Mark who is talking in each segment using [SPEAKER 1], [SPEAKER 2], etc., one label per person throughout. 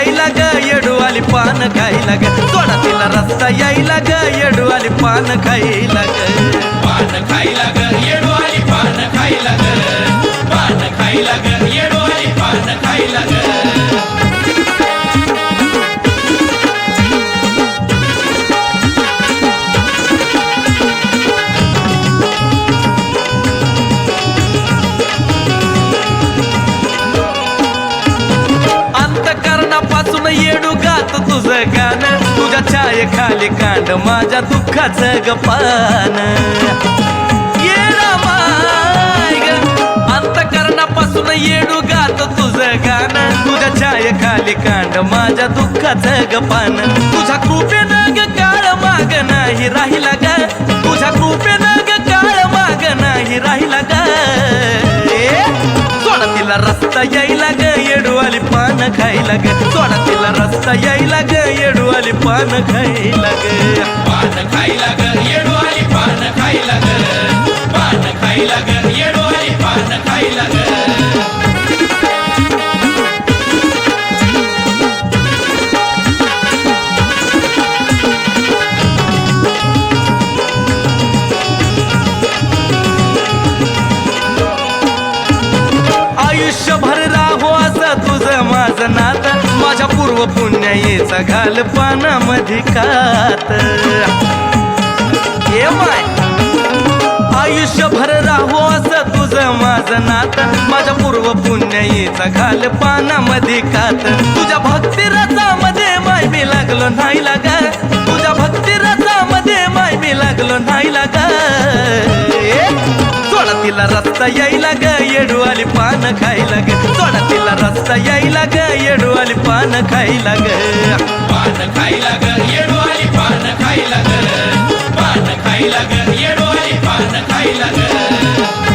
[SPEAKER 1] यायला ग येडू आली पान खायला ग. सोडा तिला रस्ता यायला ग येडू आली पान खायला ग.
[SPEAKER 2] पान खायला ग येडू आली पान खायला ग. पान खायला ग येडू आली पान खायला ग.
[SPEAKER 1] तुझं गाणं तुझ्या छाये खाली कांड माझ्या दुःखाचं गपान अंतकरणापासून येडू गात तुझं गाणं. तुझ्या छाये खाली कांड माझ्या दुःखाचं गपान तुझ्या कृपेनं ग काळ माग नाही राहिला ग. तुझ्या कृपेनं ग काळ माग नाही राहिला ग. सोडा तिला रस्ता यायला ग. पान खायला ग सोडा तिला रस्ता यायला ग येडू आली पान खायला ग
[SPEAKER 2] पान खायला ग येडो आली पान खायला ग पान खायला ग
[SPEAKER 1] पुण्याईचा घाल पानामध्ये कात. ये माय आयुष्यभर राहो असं तुझं माझं नात. माझ्या पूर्व पुण्याईचा घाल पानामध्ये कात. तुझ्या भक्ती रसामध्ये माय मी लागलो नाही लागा तुझ्या भक्ती रसामध्ये माय मी लागलो नाही लागा सोडा तिला रस्ता यायला ग येडू आली पान खायला ग. सोडा तिला रस्ता यायला ग येडू आली पान खायला ग.
[SPEAKER 2] पान खायला ग येडू आली पान खायला ग. पान खायला ग येडू आली पान खायला ग.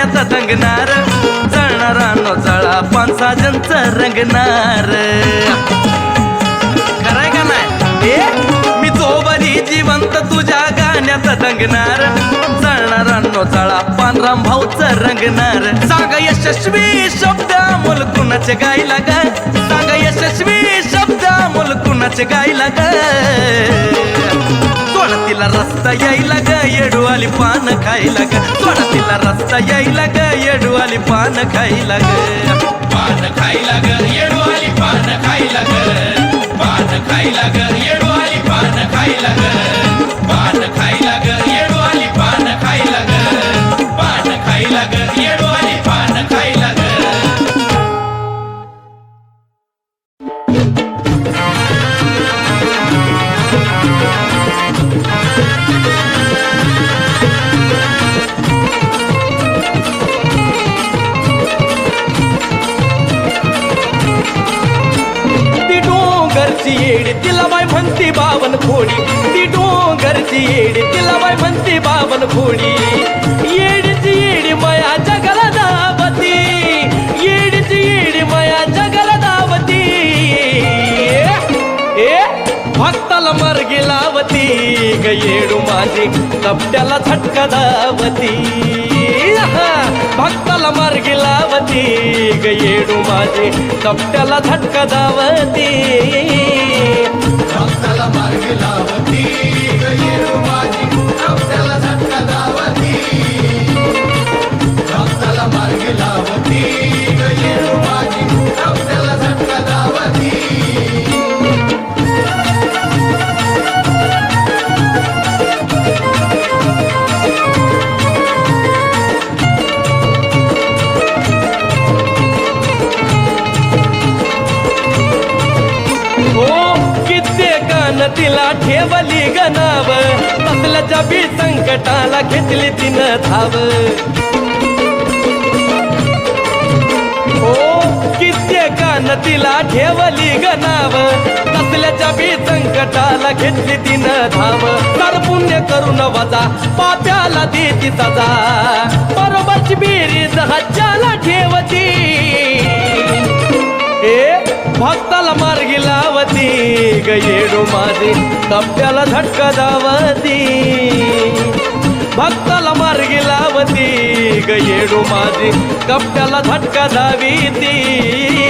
[SPEAKER 1] पाण्याचा गाण्याचा दंगणार जळणारा नो जळा पानसाजनच रंगणार. खरंय का नाही? ए मी तो बरी जिवंत तुझ्या गाण्याचा दंगणार जळणारा नो जळा पानराम भाऊच रंगणार. सांग यशस्वी शब्द अमोल कुणाचे गायला ग? सांग यशस्वी शब्द अमोल कुणाचे गायला ग? तिला रस्ता यायला ग येडू आली पान खायला ग. सोडा तिला रस्ता यायला ग येडू आली पान खायला ग.
[SPEAKER 2] पान खायला ग येडू आली पान खायला ग. पान खायला ग येडू आली पान खायला ग. पान ग येडू
[SPEAKER 1] माझी. कपड्याला झटका दावती. घेवली गनाव तसल्याच्या बी संकटाला घेतली तिनं धाव. तर पुण्य करून वजा पाप्याला देती सजा. बरोबरची बेरी हज्जाला ठेवती. ए भक्ताला मार्गी लावती. गेडू माझे तप्प्याला झटका जावती.
[SPEAKER 2] भक्ताला मार्गी लावती. गेडू येडू माझी कपट्याला झटका
[SPEAKER 1] दावी ती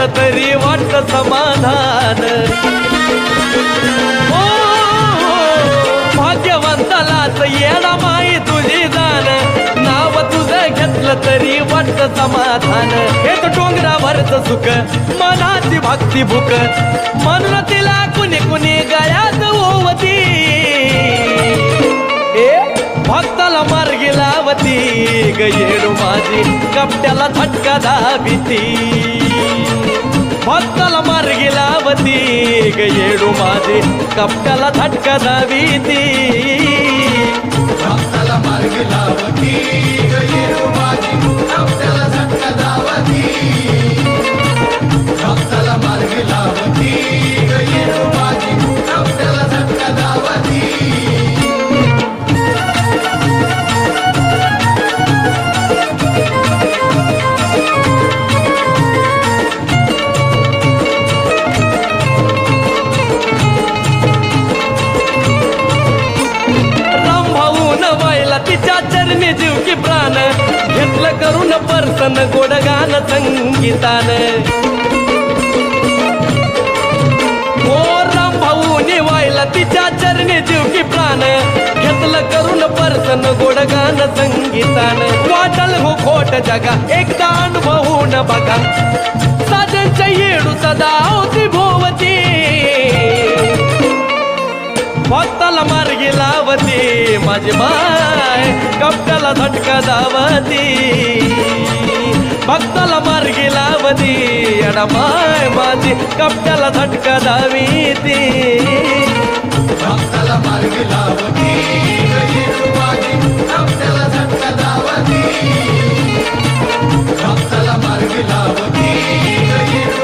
[SPEAKER 1] तुझं तरी वाटत समाधान. हो, हो, हो भाग्यवंतालाच माई तुझी दान. नाव तुझं घेतलं तरी वाटत समाधान. हेच डोंगरावरच सुख मनाची भक्ती भूक. म्हणून तिला कुणी कुणी गळ्यात ओवती. भक्ताला मार्गी लावती. ग माझी कपट्याला झटका दाबिती. भक्ताला मार्गी लावती ग येडू माझी कपट्याला झटका दाबिती
[SPEAKER 2] भक्ताला मार्गी लावती
[SPEAKER 1] गोडगान संगीतान वाटल हो खोट जगा एकदा अनुभवून बघा साजनच्या येडू सदा होती भोवती भक्ताला मार्गी लावती माझी माय कपट्याला झटका दावती भक्ताला मार्गी लावती अडा माय माझी कपट्याला झटका दावी ती
[SPEAKER 2] భక్తల మరుగు లావతి ఎదురువాది భక్తల చక్క దావతి భక్తల
[SPEAKER 3] మరుగు లావతి ఎదురు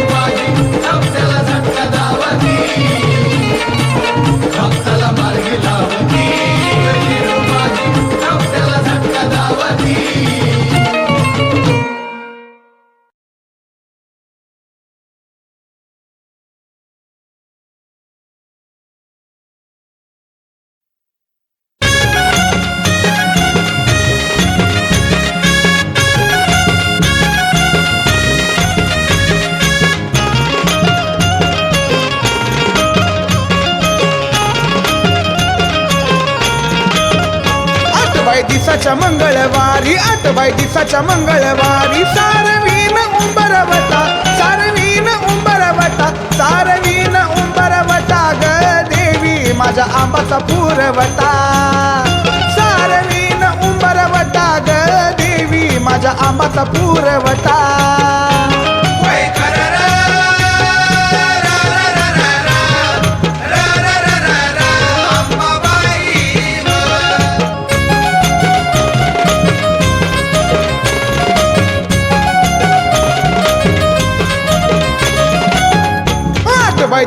[SPEAKER 3] मंगळवारी आठबाई दिसाच्या मंगळवारी सारवीन उंबरवटा सारवीन उंबरवटा सारवीन उंबरवटा ग देवी माझ्या आंबाचा पुरवटा. सारवीन उंबरवटा ग देवी माझ्या आंबाचा पुरवटा.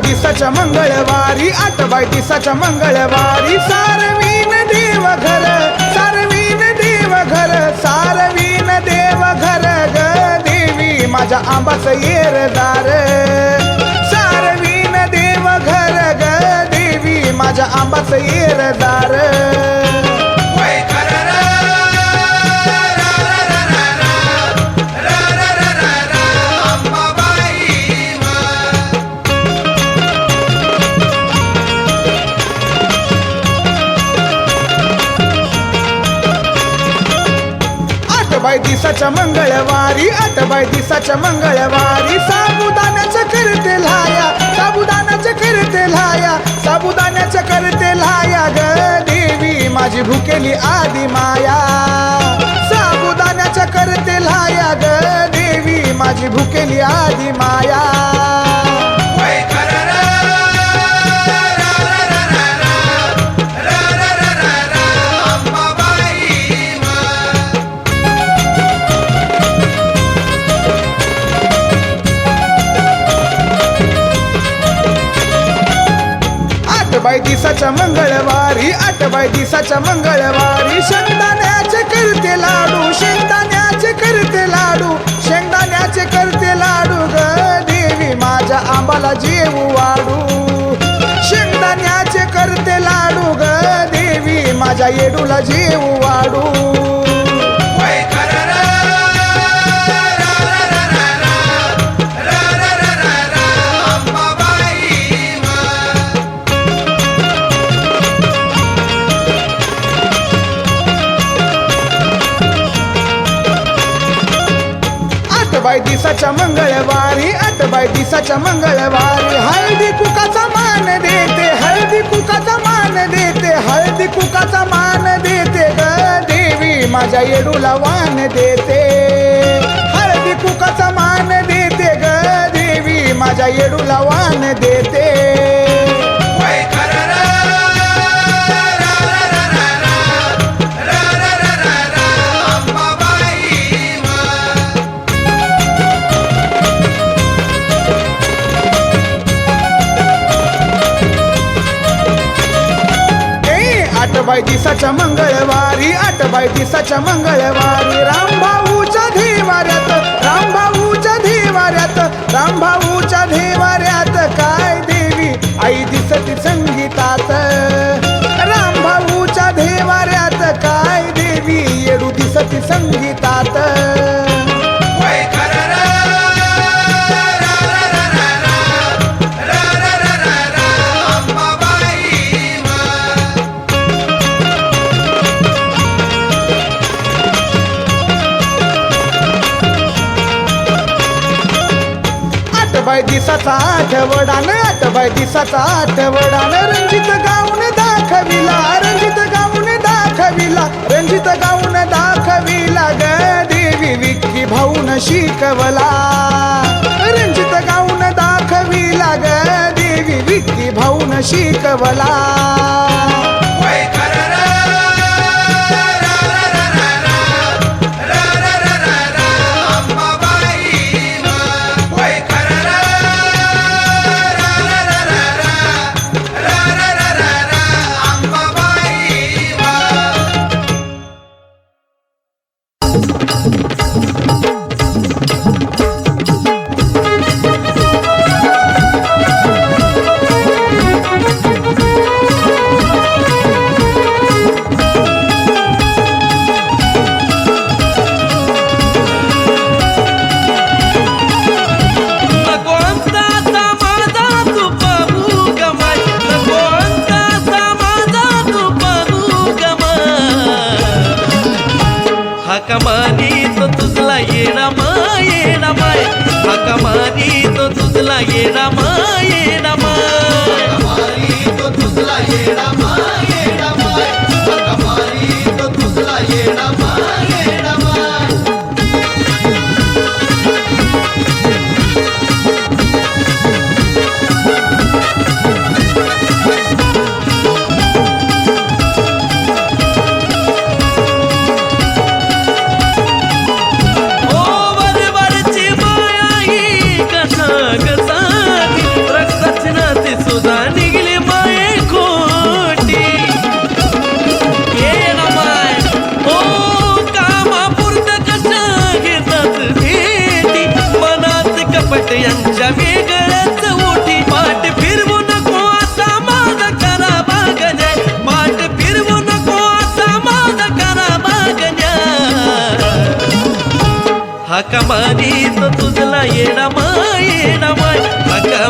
[SPEAKER 3] दिसाच्या मंगळवारी आठ बाय दिसाच्या मंगळवारी. सारवीन देव घर सारवीन देव घर सारवीन देव घर ग देवी माझ्या आंबाच येरदार. सारवीन देव घर ग देवी माझ्या आंबाच येरदार. बाय दिसाच्या मंगळवारी आठ बाय दिसाच्या मंगळवारी. साबुदाण्याच्या करते लाया साबुदाण्याच्या करते लाया साबुदाण्याच्या करते लाया ग देवी माझी भुकेली आदि माया. साबुदाण्याच्या करते लाया ग देवी माझी
[SPEAKER 1] भुकेली आदि माया. आठ बाय दिसाच्या मंगळवारी आठबाई दिसाच्या मंगळवारी. शेंगदाण्याचे करते लाडू शेंगदाण्याचे करते लाडू शेंगदाण्याचे करते लाडू ग देवी माझ्या आंबाला जेवू वाडू शेंगदाण्याचे करते लाडू ग देवी माझ्या येडूला जेवू वाडू दिसाच्या मंगळवारी आठ बाय दिसाच्या मंगळवारी. हळदी कुकाचा मान देते हळदी कुकाचा मान देते हळदी कुकाचा मान देते ग देवी. माझ्या येडूला वान देते. हळदी कुकाचा मान देते ग देवी. माझ्या येडूला वान देते. दिसाच्या मंगळवारी आठ बाय दिसाच्या मंगळवारी. रामभाऊच्या धीवाऱ्यात रामभाऊच्या धीवाऱ्यात रामभाऊच्या धीवाऱ्यात काय देवी आई दिसती संगीतात. रामभाऊच्या धीवाऱ्यात काय देवी येडू दिसती
[SPEAKER 3] संगीत
[SPEAKER 1] आठ बाय दिसाचा आठवडान आठ बाय दिसाचा आठवडान. रंजित गाऊन दाखविला रंजित गाऊन दाखविला रंजित गाऊन दाखविला ग देवी विक्की भाऊन शिकवला. रंजित गाऊन दाखविला ग देवी विक्की भाऊन शिकवला.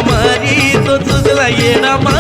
[SPEAKER 2] మరీ తొత్తుల ఏనమా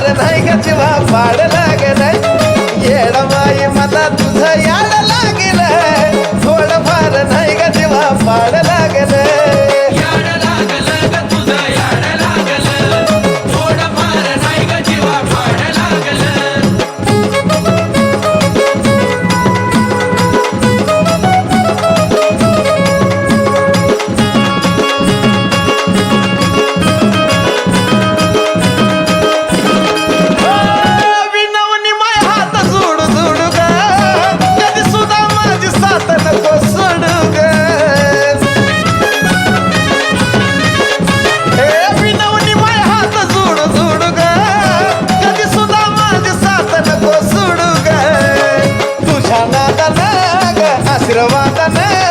[SPEAKER 2] थोडं फार नाही ग
[SPEAKER 3] ग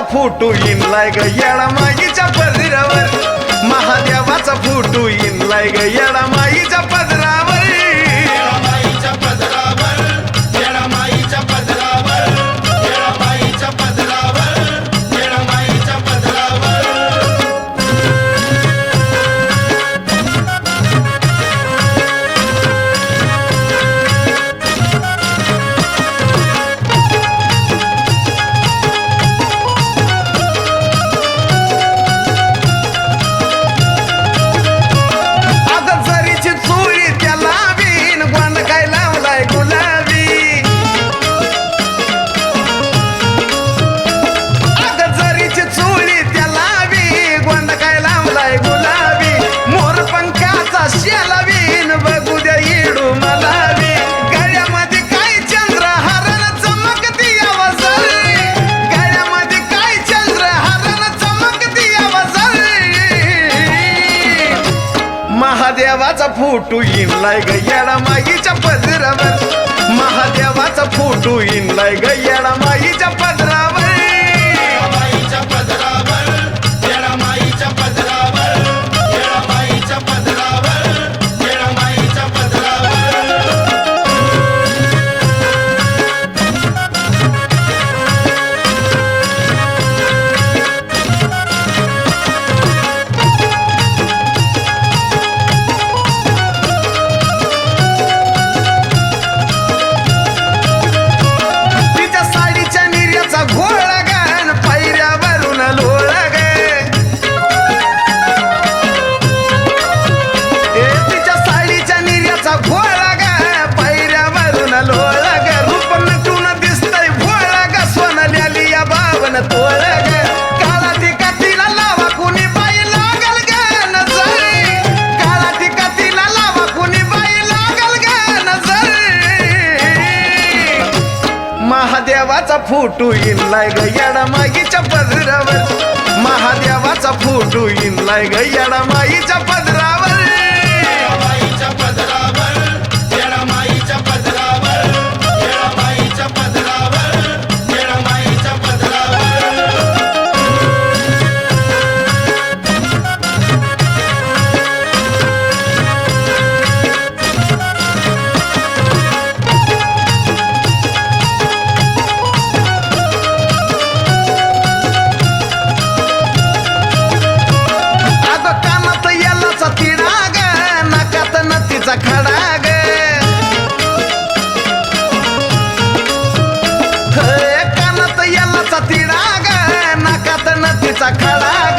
[SPEAKER 2] महादेवाचा फोटो इनलाय ग येडा माईच्या पदरावर. महादेवाचा फोटो इनलाय ग येडा माईच्या पदरावर. फोटो इनलाय ग येडा माईच्या पदरावर. महादेवाचा फोटो इनलाय ग महादेवाचा फोटो इनलाय ग येडा पदरावर. महादेवाचा फोटो इनलाय ग येडा पदरावर. नाकात नदीचा खळाग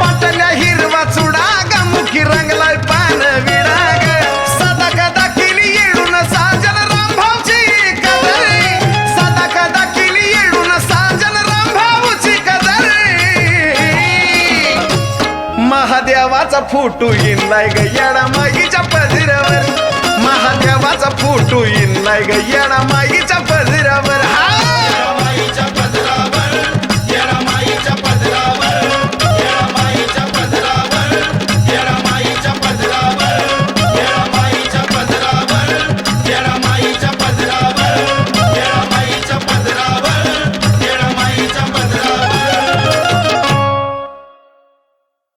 [SPEAKER 2] पाटल्या हिरवा चुडाग मुखी रंगलाय पान विडा ग सदा कदा केली येडून साजन रामभाऊची कदर. सदा कदा केली येडून साजन रामभाऊची कदर. महादेवाचा फोटो इनलाय ग येडा माईच्या पदरावर. महादेवाचा फोटो इनलाय ग येडा माईच्या